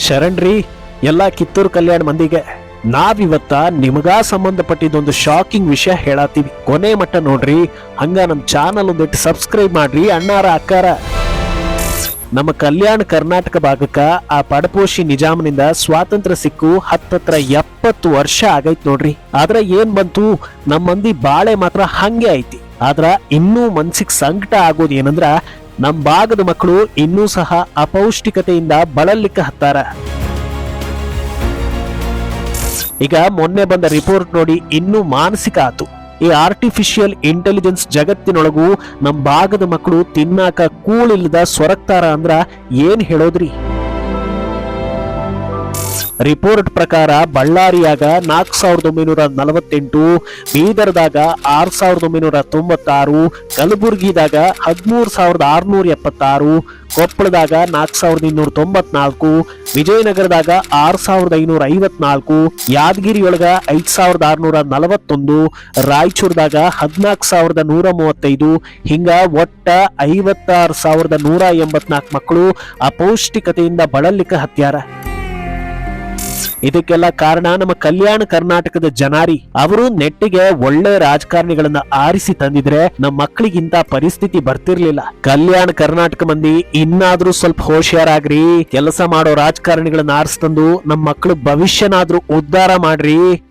ಶರಣ್ರಿ ಎಲ್ಲ ಕಿತ್ತೂರು ಕಲ್ಯಾಣ ಮಂದಿಗೆ ನಾವಿವತ್ತ ನಿಮಗ ಸಂಬಂಧಪಟ್ಟಿದ್ದೊಂದು ಶಾಕಿಂಗ್ ವಿಷಯ ಹೇಳತ್ತೀವಿ ಕೊನೆ ಮಟ್ಟ ನೋಡ್ರಿ ಹಂಗ ನಮ್ ಚಾನಲ್ ಒಂದಿಟ್ಟು ಸಬ್ಸ್ಕ್ರೈಬ್ ಮಾಡ್ರಿ ಅಣ್ಣಾರ ಅಕ್ಕಾರ ನಮ್ಮ ಕಲ್ಯಾಣ ಕರ್ನಾಟಕ ಭಾಗಕ್ಕ ಆ ಪಡಪೋಷಿ ನಿಜಾಮನಿಂದ ಸ್ವಾತಂತ್ರ್ಯ ಸಿಕ್ಕು ಹತ್ತತ್ರ ಎಪ್ಪತ್ತು ವರ್ಷ ಆಗೈತ್ ನೋಡ್ರಿ. ಆದ್ರ ಏನ್ ಬಂತು? ನಮ್ಮ ಮಂದಿ ಬಾಳೆ ಮಾತ್ರ ಹಂಗೆ ಐತಿ. ಆದ್ರ ಇನ್ನೂ ಮನ್ಸಿಗೆ ಸಂಕಟ ಆಗೋದು ಏನಂದ್ರ ನಮ್ ಭಾಗದ ಮಕ್ಕಳು ಇನ್ನೂ ಸಹ ಅಪೌಷ್ಟಿಕತೆಯಿಂದ ಬಳಲಿಕ್ಕೆ ಹತ್ತಾರ. ಈಗ ಮೊನ್ನೆ ಬಂದ ರಿಪೋರ್ಟ್ ನೋಡಿ ಇನ್ನೂ ಮಾನಸಿಕ ಆತು. ಈ ಆರ್ಟಿಫಿಷಿಯಲ್ ಇಂಟೆಲಿಜೆನ್ಸ್ ಜಗತ್ತಿನೊಳಗೂ ನಮ್ಮ ಭಾಗದ ಮಕ್ಕಳು ತಿನ್ನಾಕ ಕೂಳಿಲ್ಲದ ಸೊರಗ್ತಾರ ಅಂದ್ರ ಏನ್ ಹೇಳೋದ್ರಿ? ರಿಪೋರ್ಟ್ ಪ್ರಕಾರ ಬಳ್ಳಾರಿಯಾಗ ನಾಲ್ಕು ಸಾವಿರದ ಒಂಬೈನೂರ ನಲವತ್ತೆಂಟು, ಬೀದರ್ದಾಗ ಆರು ಸಾವಿರದ ಒಂಬೈನೂರ ತೊಂಬತ್ತಾರು, ಕಲಬುರಗಿದಾಗ ಹದಿಮೂರು ಸಾವಿರದ ಆರುನೂರ ಎಪ್ಪತ್ತಾರು, ಕೊಪ್ಪಳದಾಗ ನಾಲ್ಕು ಸಾವಿರದ ಇನ್ನೂರ ತೊಂಬತ್ನಾಲ್ಕು, ವಿಜಯನಗರದಾಗ ಆರು ಸಾವಿರದ ಐನೂರ ಐವತ್ನಾಲ್ಕು, ಯಾದಗಿರಿಯೊಳಗ ಐದು ಸಾವಿರದ ಆರುನೂರ ನಲವತ್ತೊಂದು, ರಾಯಚೂರ್ದಾಗ ಹದಿನಾಲ್ಕು ಸಾವಿರದ ನೂರ ಮೂವತ್ತೈದು, ಹಿಂಗ ಒಟ್ಟ ಐವತ್ತಾರು ಸಾವಿರದ ನೂರ ಎಂಬತ್ನಾಲ್ಕು ಮಕ್ಕಳು ಅಪೌಷ್ಟಿಕತೆಯಿಂದ ಬಳಲಿಕ್ಕೆ ಹತ್ಯಾರ. ಇದಕ್ಕೆಲ್ಲ ಕಾರಣ ನಮ್ಮ ಕಲ್ಯಾಣ ಕರ್ನಾಟಕದ ಜನಾರಿ. ಅವರು ನೆಟ್ಟಿಗೆ ಒಳ್ಳೆ ರಾಜಕಾರಣಿಗಳನ್ನ ಆರಿಸಿ ತಂದಿದ್ರೆ ನಮ್ಮ ಮಕ್ಕಳಿಗಿಂತ ಪರಿಸ್ಥಿತಿ ಬರ್ತಿರ್ಲಿಲ್ಲ. ಕಲ್ಯಾಣ ಕರ್ನಾಟಕ ಮಂದಿ ಇನ್ನಾದ್ರೂ ಸ್ವಲ್ಪ ಹೋಶಿಯಾರಾಗ್ರಿ. ಕೆಲಸ ಮಾಡೋ ರಾಜಕಾರಣಿಗಳನ್ನ ಆರಿಸ್ತಂದು ನಮ್ಮ ಮಕ್ಕಳು ಭವಿಷ್ಯನಾದ್ರೂ ಉದ್ಧಾರ ಮಾಡ್ರಿ.